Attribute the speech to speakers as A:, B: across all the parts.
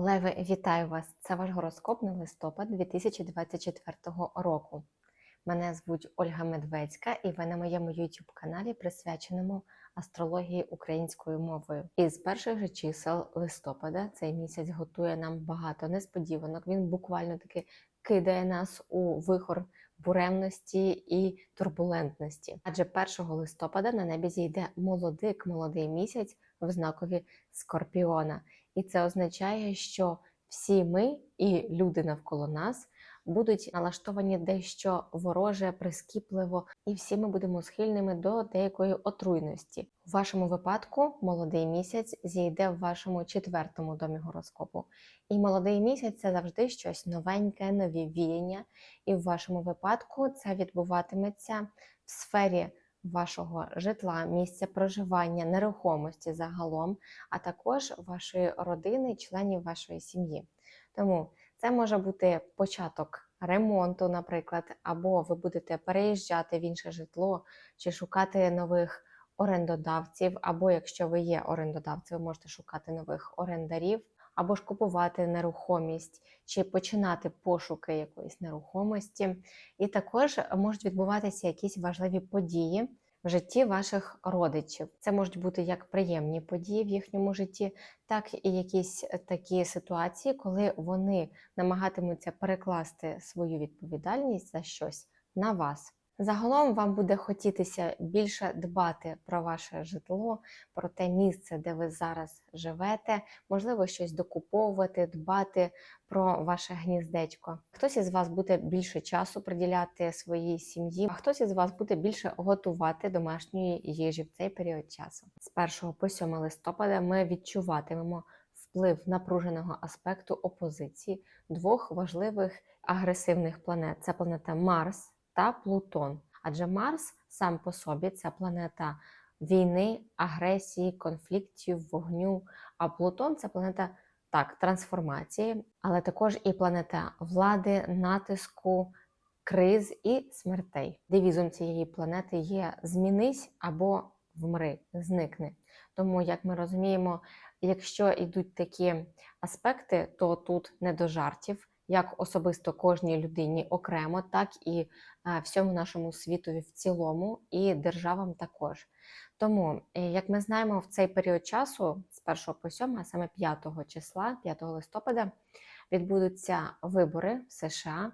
A: Леви, вітаю вас! Це ваш гороскоп на листопад 2024 року. Мене звуть Ольга Медведська, і ви на моєму youtube каналі присвяченому астрології українською мовою. І з перших же чисел листопада цей місяць готує нам багато несподіванок. Він буквально таки кидає нас у вихор буремності і турбулентності. Адже 1 листопада на небі зійде молодик, молодий місяць в знакові Скорпіона. І це означає, що всі ми і люди навколо нас будуть налаштовані дещо вороже, прискіпливо, і всі ми будемо схильними до деякої отруйності. У вашому випадку молодий місяць зійде в вашому четвертому домі гороскопу. І молодий місяць це завжди щось новеньке, нові віяння. І в вашому випадку це відбуватиметься в сфері вашого житла, місця проживання, нерухомості загалом, а також вашої родини, членів вашої сім'ї. Тому це може бути початок ремонту, наприклад, або ви будете переїжджати в інше житло чи шукати нових орендодавців, або якщо ви є орендодавцем, ви можете шукати нових орендарів, або ж купувати нерухомість, чи починати пошуки якоїсь нерухомості. І також можуть відбуватися якісь важливі події в житті ваших родичів. Це можуть бути як приємні події в їхньому житті, так і якісь такі ситуації, коли вони намагатимуться перекласти свою відповідальність за щось на вас. Загалом вам буде хотітися більше дбати про ваше житло, про те місце, де ви зараз живете, можливо, щось докуповувати, дбати про ваше гніздечко. Хтось із вас буде більше часу приділяти своїй сім'ї, а хтось із вас буде більше готувати домашньої їжі в цей період часу. З 1 по 7 листопада ми відчуватимемо вплив напруженого аспекту опозиції двох важливих агресивних планет: це планета Марс та Плутон. Адже Марс сам по собі це планета війни, агресії, конфліктів, вогню. А Плутон це планета так, трансформації, але також і планета влади, натиску, криз і смертей. Девізом цієї планети є змінись або вмри, зникни. Тому, як ми розуміємо, якщо йдуть такі аспекти, то тут не до жартів як особисто кожній людині окремо, так і всьому нашому світові в цілому, і державам також. Тому, е, як ми знаємо, в цей період часу, з 1 по 7, а саме 5 числа, 5 листопада, відбудуться вибори в США,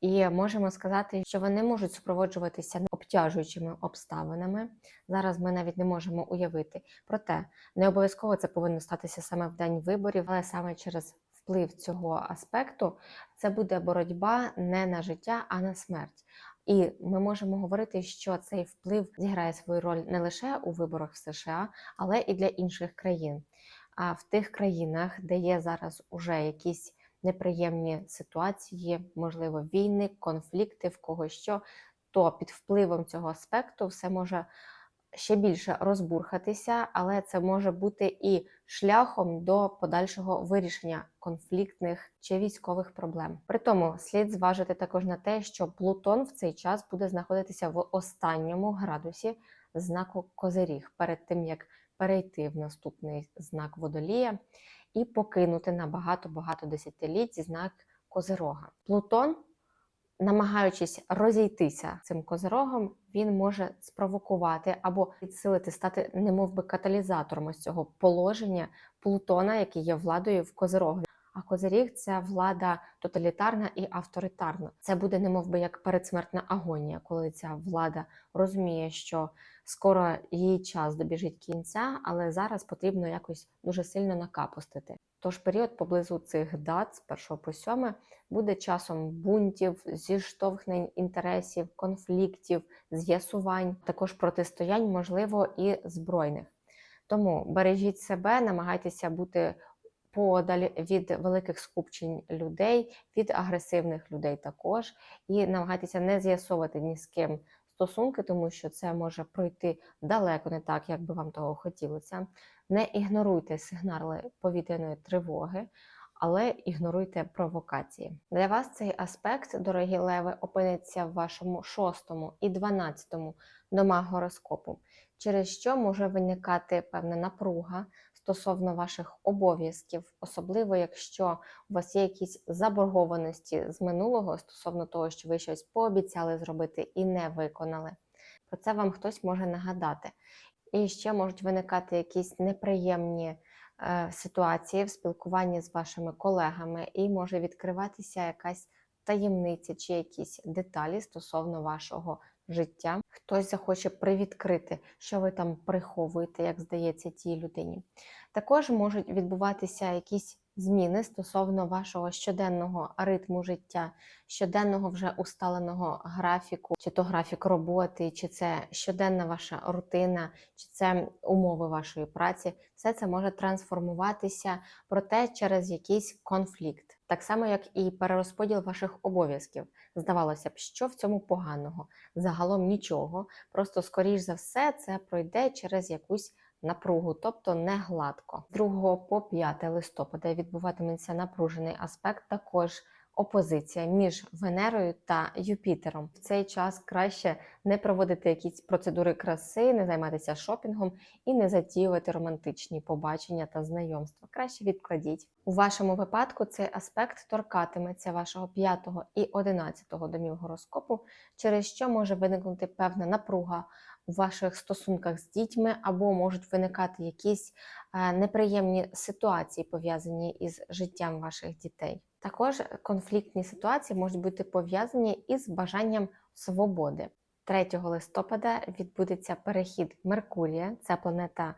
A: і можемо сказати, що вони можуть супроводжуватися обтяжуючими обставинами. Зараз ми навіть не можемо уявити. Проте не обов'язково це повинно статися саме в день виборів, але саме через вплив цього аспекту, це буде боротьба не на життя, а на смерть. І ми можемо говорити, що цей вплив зіграє свою роль не лише у виборах в США, але і для інших країн. А в тих країнах, де є зараз уже якісь неприємні ситуації, можливо, війни, конфлікти, в кого що, то під впливом цього аспекту все може ще більше розбурхатися, але це може бути і шляхом до подальшого вирішення конфліктних чи військових проблем. При тому слід зважити також на те, що Плутон в цей час буде знаходитися в останньому градусі знаку Козиріг перед тим як перейти в наступний знак водолія і покинути на багато-багато десятиліть знак Козирога. Плутон намагаючись розійтися цим козирогом, він може спровокувати або підсилити, стати немов би каталізатором ось цього положення Плутона, який є владою в козирогові. А козиріг це влада тоталітарна і авторитарна. Це буде немов би як передсмертна агонія, коли ця влада розуміє, що скоро її час добіжить кінця, але зараз потрібно якось дуже сильно накапустити. Тож період поблизу цих дат з 1 по 7 буде часом бунтів, зіштовхнень інтересів, конфліктів, з'ясувань, також протистоянь, можливо, і збройних. Тому бережіть себе, намагайтеся бути подаль від великих скупчень людей, від агресивних людей також, і намагайтеся не з'ясовувати ні з ким стосунки, тому що це може пройти далеко не так, як би вам того хотілося. Не ігноруйте сигнали повітряної тривоги, але ігноруйте провокації. Для вас цей аспект, дорогі леви, опиниться в вашому шостому і дванадцятому домах гороскопу, через що може виникати певна напруга стосовно ваших обов'язків, особливо якщо у вас є якісь заборгованості з минулого стосовно того, що ви щось пообіцяли зробити і не виконали. Про це вам хтось може нагадати. І ще можуть виникати якісь неприємні е, ситуації в спілкуванні з вашими колегами, і може відкриватися якась таємниця чи якісь деталі стосовно вашого життя. Хтось захоче привідкрити, що ви там приховуєте, як здається, тій людині. Також можуть відбуватися якісь зміни стосовно вашого щоденного ритму життя, щоденного вже усталеного графіку, чи то графік роботи, чи це щоденна ваша рутина, чи це умови вашої праці. Все це може трансформуватися, проте через якийсь конфлікт. Так само, як і перерозподіл ваших обов'язків. Здавалося б, що в цьому поганого? Загалом нічого. Просто, скоріш за все, це пройде через якусь напругу, тобто не гладко. З 2 по 5 листопада відбуватиметься напружений аспект, також опозиція між Венерою та Юпітером. В цей час краще не проводити якісь процедури краси, не займатися шопінгом і не затіювати романтичні побачення та знайомства. Краще відкладіть. У вашому випадку цей аспект торкатиметься вашого 5 і 11 домів гороскопу, через що може виникнути певна напруга у ваших стосунках з дітьми, або можуть виникати якісь е, неприємні ситуації, пов'язані із життям ваших дітей. Також конфліктні ситуації можуть бути пов'язані із бажанням свободи. 3 листопада відбудеться перехід Меркурія, це планета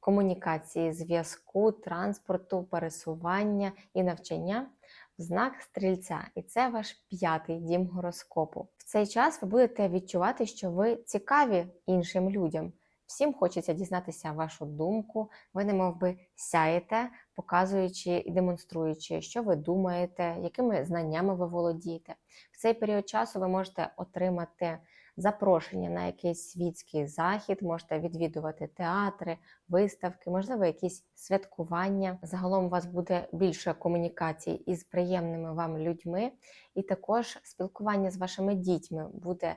A: комунікації, зв'язку, транспорту, пересування і навчання в знак стрільця, і це ваш п'ятий дім гороскопу. В цей час ви будете відчувати, що ви цікаві іншим людям. Всім хочеться дізнатися вашу думку, ви немов би сяєте, показуючи і демонструючи, що ви думаєте, якими знаннями ви володієте. В цей період часу ви можете отримати запрошення на якийсь світський захід, можете відвідувати театри, виставки, можливо, якісь святкування. Загалом у вас буде більше комунікацій із приємними вам людьми, і також спілкування з вашими дітьми буде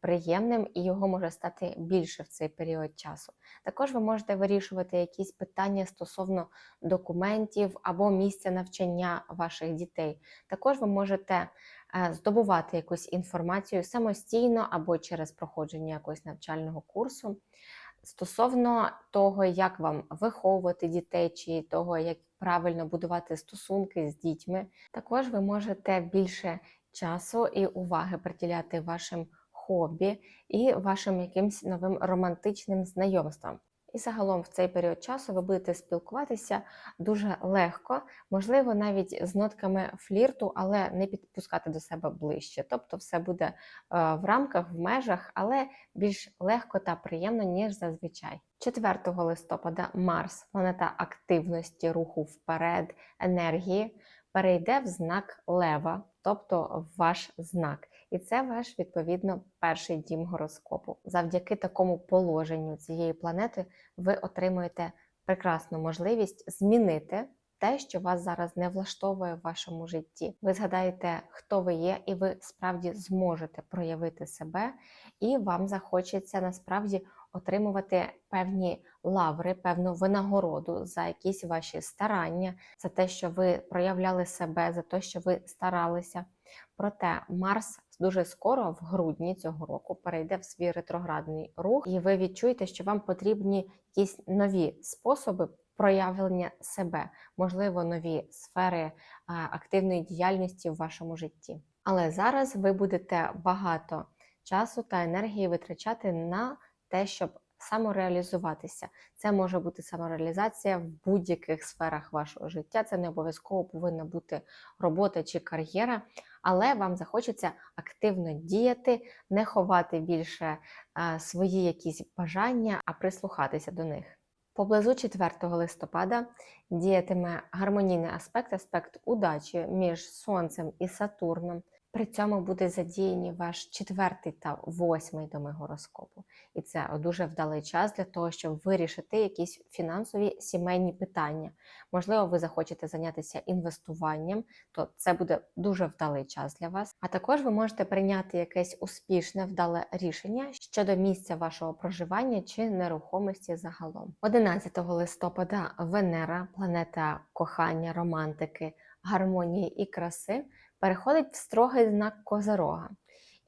A: приємним і його може стати більше в цей період часу. Також ви можете вирішувати якісь питання стосовно документів або місця навчання ваших дітей. Також ви можете е, здобувати якусь інформацію самостійно або через проходження якогось навчального курсу. Стосовно того, як вам виховувати дітей, чи того, як правильно будувати стосунки з дітьми, також ви можете більше часу і уваги приділяти вашим хобі і вашим якимсь новим романтичним знайомствам. І загалом в цей період часу ви будете спілкуватися дуже легко, можливо, навіть з нотками флірту, але не підпускати до себе ближче. Тобто, все буде е, в рамках, в межах, але більш легко та приємно, ніж зазвичай. 4 листопада Марс, планета активності, руху вперед, енергії, перейде в знак Лева, тобто в ваш знак. І це ваш відповідно перший дім гороскопу. Завдяки такому положенню цієї планети ви отримуєте прекрасну можливість змінити те, що вас зараз не влаштовує в вашому житті. Ви згадаєте, хто ви є, і ви справді зможете проявити себе, і вам захочеться насправді отримувати певні лаври, певну винагороду за якісь ваші старання, за те, що ви проявляли себе, за те, що ви старалися. Проте Марс дуже скоро, в грудні цього року, перейде в свій ретроградний рух, і ви відчуєте, що вам потрібні якісь нові способи проявлення себе, можливо, нові сфери активної діяльності в вашому житті. Але зараз ви будете багато часу та енергії витрачати на те, щоб самореалізуватися. Це може бути самореалізація в будь-яких сферах вашого життя. Це не обов'язково повинна бути робота чи кар'єра, але вам захочеться активно діяти, не ховати більше свої якісь бажання, а прислухатися до них. Поблизу 4 листопада діятиме гармонійний аспект, аспект удачі між Сонцем і Сатурном. При цьому буде задіяні ваш четвертий та восьмий доми гороскопу. І це дуже вдалий час для того, щоб вирішити якісь фінансові сімейні питання. Можливо, ви захочете зайнятися інвестуванням, то це буде дуже вдалий час для вас. А також ви можете прийняти якесь успішне, вдале рішення щодо місця вашого проживання чи нерухомості загалом. 11 листопада Венера, планета кохання, романтики, гармонії і краси, переходить в строгий знак Козерога.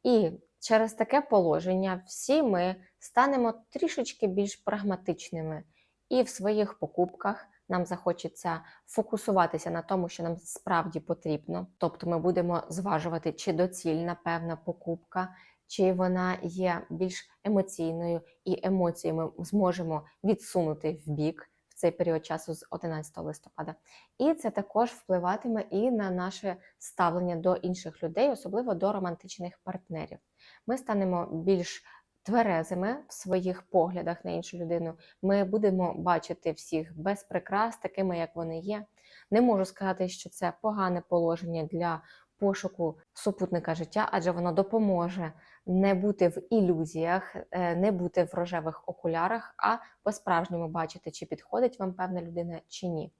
A: І через таке положення всі ми станемо трішечки більш прагматичними і в своїх покупках. Нам захочеться фокусуватися на тому, що нам справді потрібно. Тобто ми будемо зважувати, чи доцільна певна покупка, чи вона є більш емоційною, і емоції ми зможемо відсунути в бік цей період часу з 11 листопада. І це також впливатиме і на наше ставлення до інших людей, особливо до романтичних партнерів. Ми станемо більш тверезими в своїх поглядах на іншу людину. Ми будемо бачити всіх без прикрас, такими як вони є. Не можу сказати, що це погане положення для пошуку супутника життя, адже воно допоможе не бути в ілюзіях, е, не бути в рожевих окулярах, а по-справжньому бачити, чи підходить вам певна людина чи ні.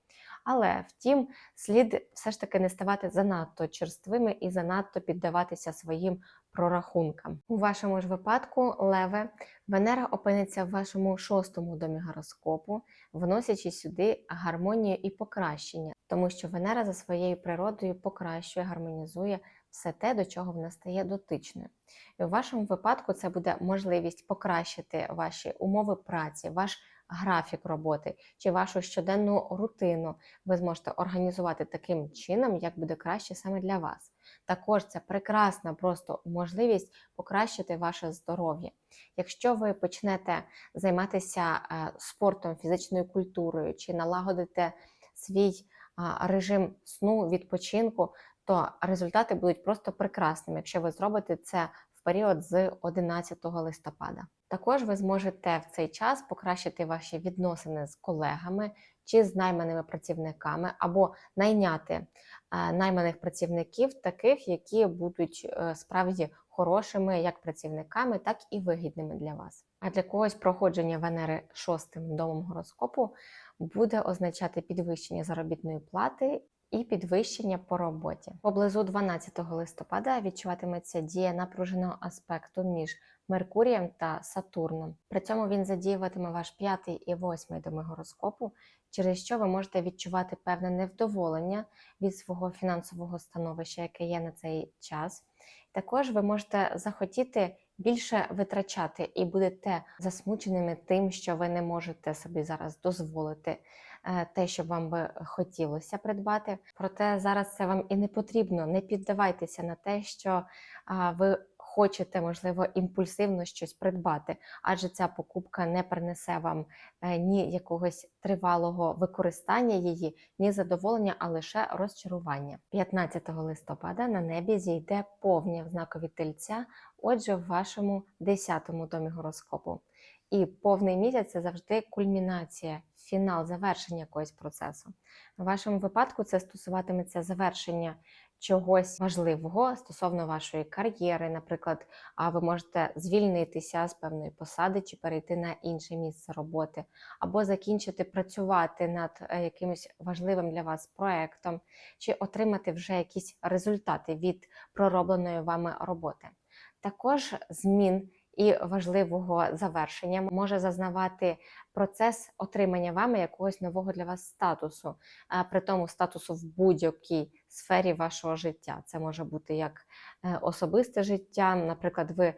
A: Але втім, слід все ж таки не ставати занадто черствими і занадто піддаватися своїм прорахункам. У вашому ж випадку, Леве, Венера опиниться в вашому шостому домі гороскопу, вносячи сюди гармонію і покращення, тому що Венера за своєю природою покращує, гармонізує все те, до чого вона стає дотичною. І у вашому випадку це буде можливість покращити ваші умови праці, ваш графік роботи чи вашу щоденну рутину. Ви зможете організувати таким чином, як буде краще саме для вас. Також це прекрасна просто можливість покращити ваше здоров'я. Якщо ви почнете займатися е, спортом, фізичною культурою чи налагодите свій режим сну, відпочинку, то результати будуть просто прекрасними, якщо ви зробите це період з 11 листопада. Також ви зможете в цей час покращити ваші відносини з колегами чи з найманими працівниками, або найняти е, найманих працівників, таких, які будуть е, справді хорошими як працівниками, так і вигідними для вас. А для когось проходження Венери шостим домом гороскопу буде означати підвищення заробітної плати і підвищення по роботі. Поблизу 12 листопада відчуватиметься дія напруженого аспекту між Меркурієм та Сатурном. При цьому він задіюватиме ваш п'ятий і восьмий доми гороскопу, через що ви можете відчувати певне невдоволення від свого фінансового становища, яке є на цей час. Також ви можете захотіти більше витрачати і будете засмученими тим, що ви не можете собі зараз дозволити те, що вам би хотілося придбати. Проте зараз це вам і не потрібно. Не піддавайтеся на те, що ви хочете, можливо, імпульсивно щось придбати, адже ця покупка не принесе вам е, ні якогось тривалого використання її, ні задоволення, а лише розчарування. 15 листопада на небі зійде повня в знакові тельця, отже, в вашому 10-му домі гороскопу. І повний місяць це завжди кульмінація, фінал, завершення якогось процесу. В вашому випадку це стосуватиметься завершення чогось важливого стосовно вашої кар'єри. Наприклад, ви можете звільнитися з певної посади чи перейти на інше місце роботи, або закінчити працювати над е, якимось важливим для вас проектом, чи отримати вже якісь результати від проробленої вами роботи. Також змін і важливого завершення може зазнавати процес отримання вами якогось нового для вас статусу, при тому статусу в будь-якій сфері вашого життя. Це може бути як е, особисте життя, наприклад, ви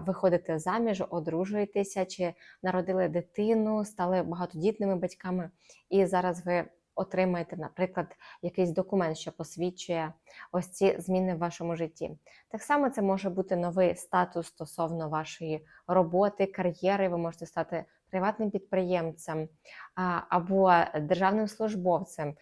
A: виходите заміж, одружуєтеся чи народили дитину, стали багатодітними батьками, і зараз ви отримаєте, наприклад, якийсь документ, що посвідчує ось ці зміни в вашому житті. Так само це може бути новий статус стосовно вашої роботи, кар'єри. Ви можете стати приватним підприємцем або державним службовцем,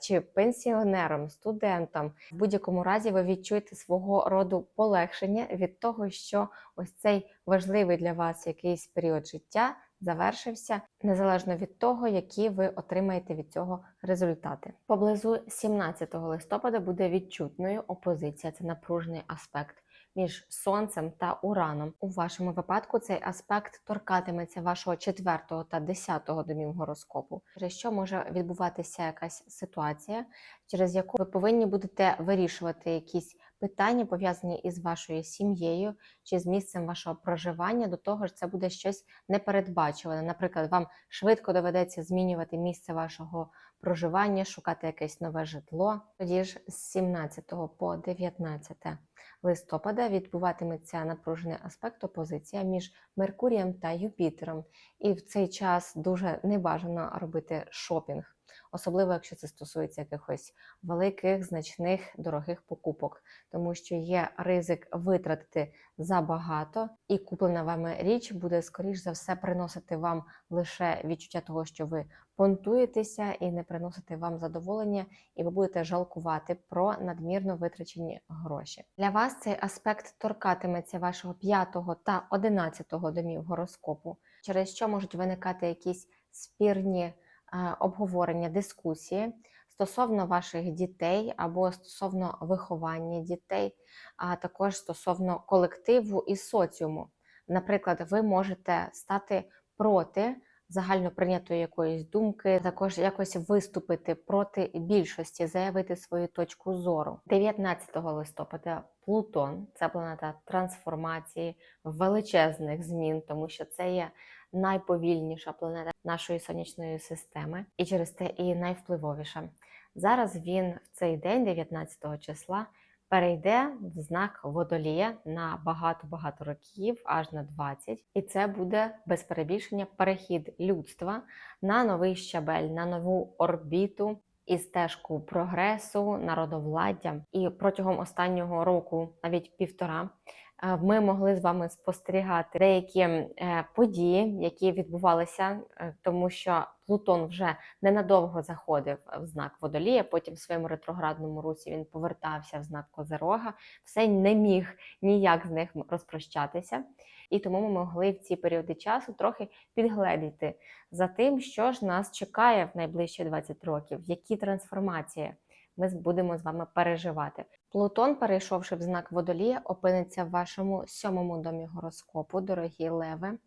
A: чи пенсіонером, студентом. В будь-якому разі ви відчуєте свого роду полегшення від того, що ось цей важливий для вас якийсь період життя завершився, незалежно від того, які ви отримаєте від цього результати. Поблизу 17 листопада буде відчутною опозиція, це напружений аспект. Між сонцем та ураном у вашому випадку цей аспект торкатиметься вашого 4 та 10 домів гороскопу, через що може відбуватися якась ситуація, через яку ви повинні будете вирішувати якісь питання, пов'язані із вашою сім'єю чи з місцем вашого проживання. До того ж, це буде щось непередбачуване. Наприклад, вам швидко доведеться змінювати місце вашого проживання, шукати якесь нове житло. Тоді ж з 17 по 19 листопада відбуватиметься напружений аспект опозиція між Меркурієм та Юпітером. І в цей час дуже небажано робити шопінг, особливо якщо це стосується якихось великих, значних, дорогих покупок, тому що є ризик витратити забагато, і куплена вами річ буде, скоріш за все, приносити вам лише відчуття того, що ви понтуєтеся і не приносити вам задоволення, і ви будете жалкувати про надмірно витрачені гроші. Для вас цей аспект торкатиметься вашого 5 та 11 домів гороскопу, через що можуть виникати якісь спірні обговорення, дискусії стосовно ваших дітей або стосовно виховання дітей, а також стосовно колективу і соціуму. Наприклад, ви можете стати проти загально прийнятої якоїсь думки, також якось виступити проти більшості, заявити свою точку зору. 19 листопада Плутон це планета трансформації, величезних змін, тому що це є найповільніша планета нашої сонячної системи, і через те і найвпливовіша. Зараз він в цей день, 19 числа, перейде в знак водолія на багато-багато років, аж на 20. І це буде без перебільшення перехід людства на новий щабель, на нову орбіту і стежку прогресу, народовладдя. І протягом останнього року, навіть півтора, ми могли з вами спостерігати деякі е, події, які відбувалися, е, тому що Плутон вже ненадовго заходив в знак водолія. Потім в своєму ретроградному русі він повертався в знак Козерога, все не міг ніяк з них розпрощатися. І тому ми могли в ці періоди часу трохи підгледіти за тим, що ж нас чекає в найближчі 20 років, які трансформації ми будемо з вами переживати. Плутон, перейшовши в знак водолія, опиниться в вашому сьомому домі гороскопу, дорогі леви.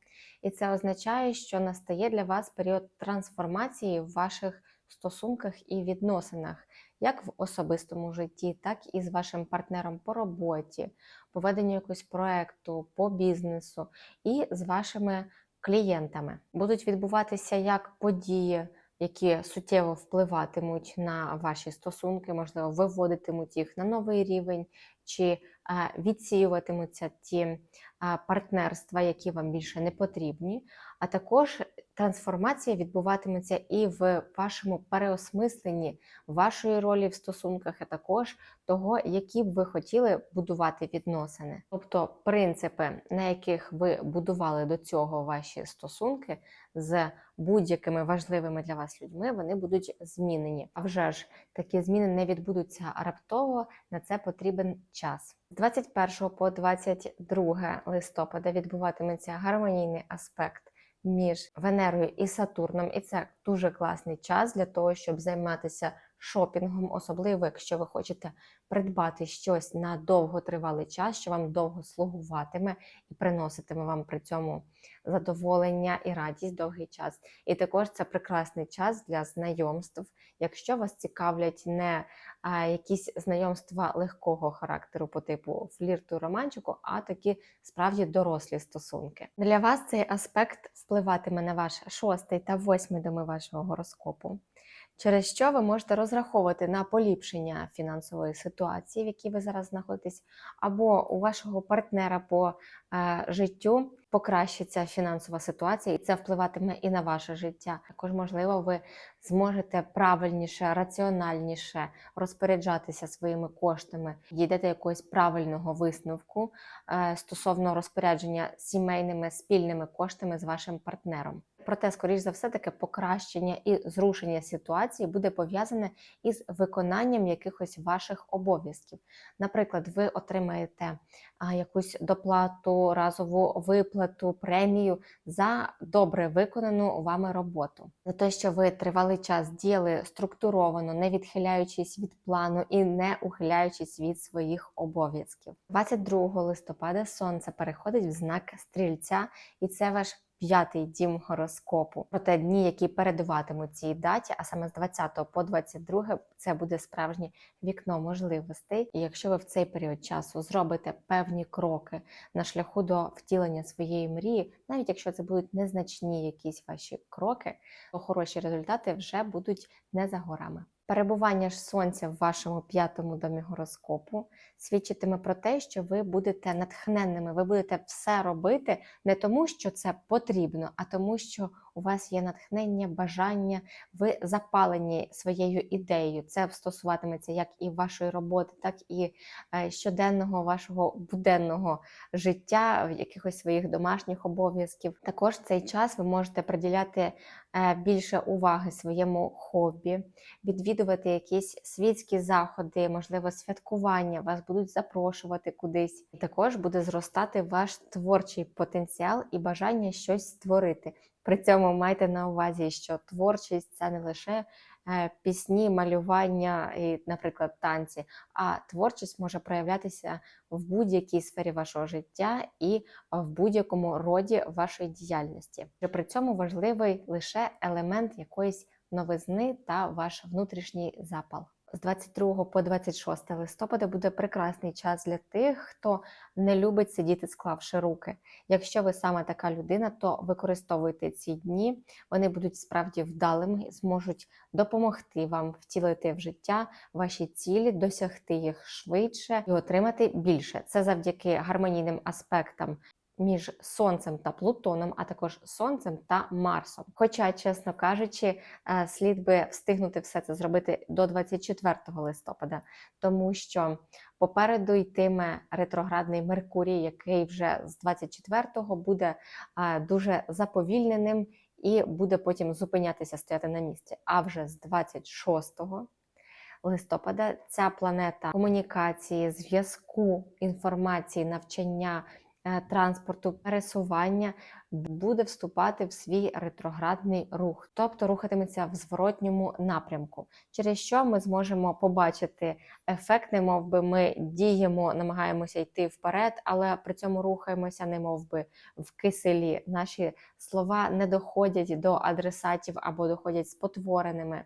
A: І це означає, що настає для вас період трансформації в ваших стосунках і відносинах, як в особистому житті, так і з вашим партнером по роботі, по веденню якогось проекту, по бізнесу і з вашими клієнтами. Будуть відбуватися як події які суттєво впливатимуть на ваші стосунки, можливо, виводитимуть їх на новий рівень, чи відсіюватимуться ті партнерства, які вам більше не потрібні. А також трансформація відбуватиметься і в вашому переосмисленні вашої ролі в стосунках, а також того, які б ви хотіли будувати відносини. Тобто принципи, на яких ви будували до цього ваші стосунки з будь-якими важливими для вас людьми, вони будуть змінені. А вже ж такі зміни не відбудуться раптово, на це потрібен час. З 21 по 22 листопада відбуватиметься гармонійний аспект між Венерою і Сатурном, і це дуже класний час для того, щоб займатися шопінгом, особливо якщо ви хочете придбати щось на довготривалий час, що вам довго слугуватиме і приноситиме вам при цьому задоволення і радість довгий час. І також це прекрасний час для знайомств, якщо вас цікавлять не якісь знайомства легкого характеру по типу флірту романчику, а такі справді дорослі стосунки. Для вас цей аспект впливатиме на ваш шостий та восьмий доми вашого гороскопу через що ви можете розраховувати на поліпшення фінансової ситуації, в якій ви зараз знаходитесь, або у вашого партнера по е, життю покращиться фінансова ситуація, і це впливатиме і на ваше життя. Також, можливо, ви зможете правильніше, раціональніше розпоряджатися своїми коштами, дійдете якогось правильного висновку е, стосовно розпорядження сімейними спільними коштами з вашим партнером. Проте, скоріш за все, таке покращення і зрушення ситуації буде пов'язане із виконанням якихось ваших обов'язків. Наприклад, ви отримаєте якусь доплату, разову виплату, премію за добре виконану вами роботу, за те, що ви тривалий час діяли структуровано, не відхиляючись від плану і не ухиляючись від своїх обов'язків. 22 листопада сонце переходить в знак стрільця, і це ваш п'ятий дім гороскопу. Проте дні, які передуватимуть цій даті, а саме з 20 по 22, це буде справжнє вікно можливостей. І якщо ви в цей період часу зробите певні кроки на шляху до втілення своєї мрії, навіть якщо це будуть незначні якісь ваші кроки, то хороші результати вже будуть не за горами. Перебування ж сонця в вашому п'ятому домі гороскопу свідчитиме про те, що ви будете натхненними, ви будете все робити не тому, що це потрібно, а тому, що у вас є натхнення, бажання, ви запалені своєю ідеєю. Це стосуватиметься як і вашої роботи, так і е, щоденного вашого буденного життя, якихось своїх домашніх обов'язків. Також цей час ви можете приділяти е, більше уваги своєму хобі, відвідувати якісь світські заходи, можливо, святкування. Вас будуть запрошувати кудись. Також буде зростати ваш творчий потенціал і бажання щось створити. При цьому майте на увазі, що творчість це не лише е, пісні, малювання і, наприклад, танці, а творчість може проявлятися в будь-якій сфері вашого життя і в будь-якому роді вашої діяльності. При цьому важливий лише елемент якоїсь новизни та ваш внутрішній запал. З 22 по 26 листопада буде прекрасний час для тих, хто не любить сидіти, склавши руки. Якщо ви саме така людина, то використовуйте ці дні, вони будуть справді вдалими, зможуть допомогти вам втілити в життя ваші цілі, досягти їх швидше і отримати більше. Це завдяки гармонійним аспектам між Сонцем та Плутоном, а також Сонцем та Марсом. Хоча, чесно кажучи, е, слід би встигнути все це зробити до 24 листопада, тому що попереду йтиме ретроградний Меркурій, який вже з 24-го буде е, дуже заповільненим і буде потім зупинятися, стояти на місці. А вже з 26-го листопада ця планета комунікації, зв'язку, інформації, навчання. Е, транспорту, пересування буде вступати в свій ретроградний рух, тобто рухатиметься в зворотньому напрямку, через що ми зможемо побачити ефект, не мов би ми діємо, намагаємося йти вперед, але при цьому рухаємося, не мов би в киселі. Наші слова не доходять до адресатів або доходять спотвореними.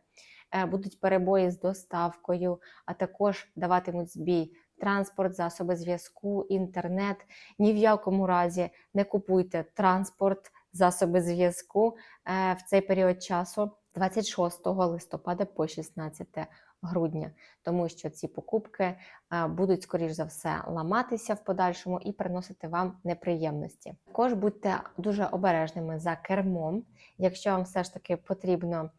A: Е, будуть перебої з доставкою, а також даватимуть збій транспорт, засоби зв'язку, інтернет. Ні в якому разі не купуйте транспорт, засоби зв'язку е, в цей період часу 26 листопада по 16 грудня, тому що ці покупки е, будуть, скоріш за все, ламатися в подальшому і приносити вам неприємності. Також будьте дуже обережними за кермом. Якщо вам все ж таки потрібно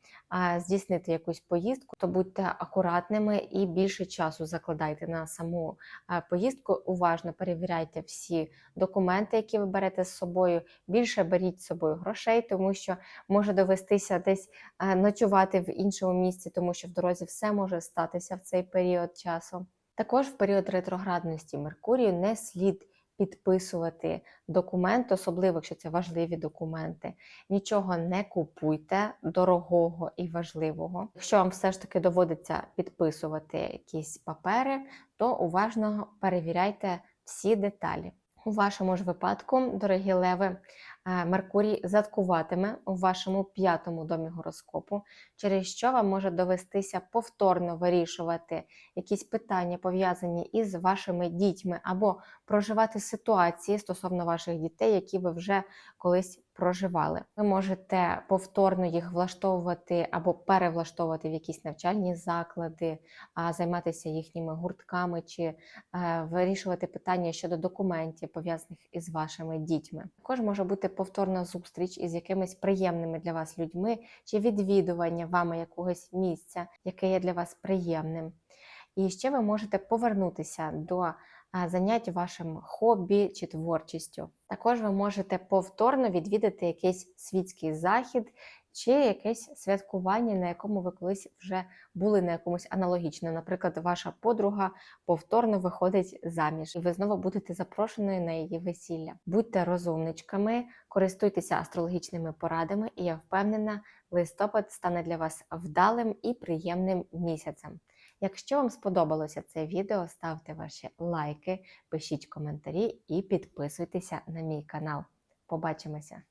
A: е, здійснити якусь поїздку, то будьте акуратними і більше часу закладайте на саму е, поїздку. Уважно перевіряйте всі документи, які ви берете з собою. Більше беріть з собою грошей, тому що може довестися десь ночувати в іншому місці, тому що в дорозі все може може статися в цей період часу. Також в період ретроградності Меркурію не слід підписувати документ, особливо якщо це важливі документи. Нічого не купуйте дорогого і важливого. Якщо вам все ж таки доводиться підписувати якісь папери, то уважно перевіряйте всі деталі. У вашому ж випадку, дорогі леви, Меркурій заткуватиме у вашому п'ятому домі гороскопу, через що вам може довестися повторно вирішувати якісь питання, пов'язані із вашими дітьми, або проживати ситуації стосовно ваших дітей, які ви вже колись проживали. Ви можете повторно їх влаштовувати або перевлаштовувати в якісь навчальні заклади, займатися їхніми гуртками чи е, вирішувати питання щодо документів, пов'язаних із вашими дітьми. Також може бути повторна зустріч із якимись приємними для вас людьми, чи відвідування вами якогось місця, яке є для вас приємним. І ще ви можете повернутися до а, занять вашим хобі чи творчістю. Також ви можете повторно відвідати якийсь світський захід чи якесь святкування, на якому ви колись вже були на якомусь аналогічному. Наприклад, ваша подруга повторно виходить заміж, і ви знову будете запрошеною на її весілля. Будьте розумничками, користуйтеся астрологічними порадами, і я впевнена, листопад стане для вас вдалим і приємним місяцем. Якщо вам сподобалося це відео, ставте ваші лайки, пишіть коментарі і підписуйтеся на мій канал. Побачимося!